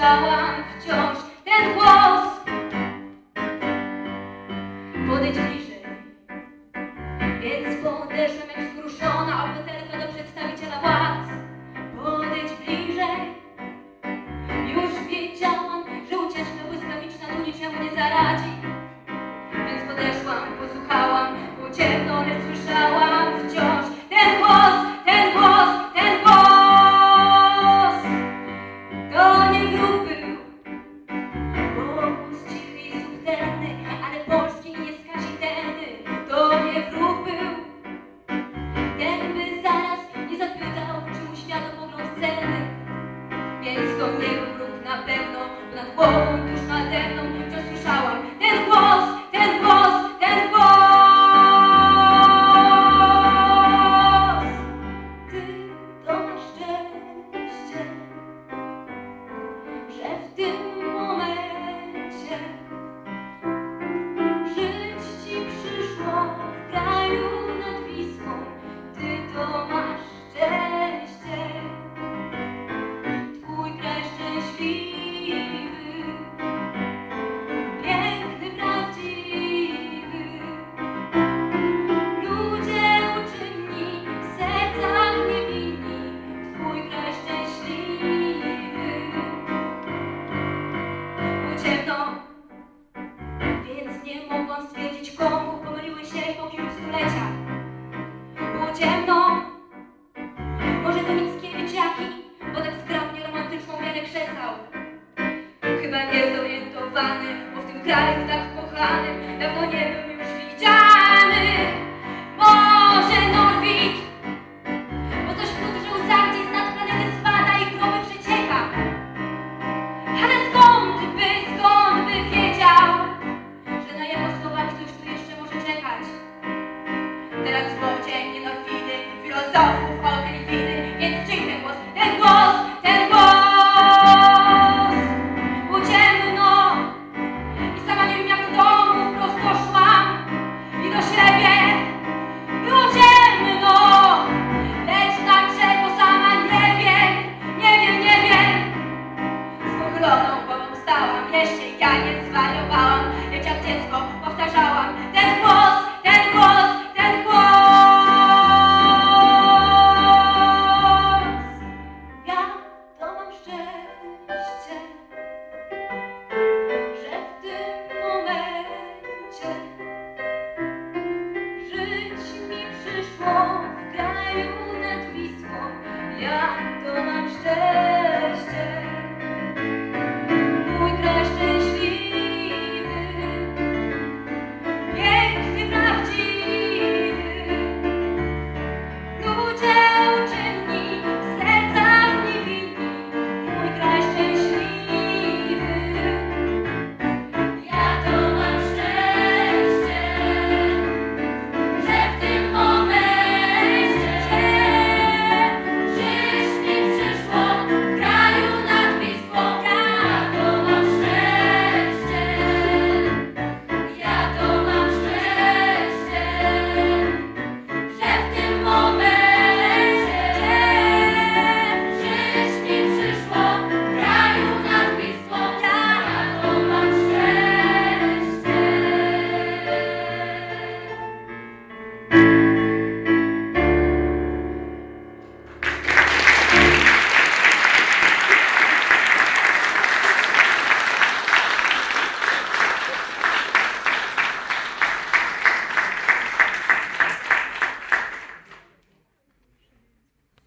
stałam wciąż. одних рук, напевно, на двох. Teraz złodzieje, norwiny, filozof. Don't mam.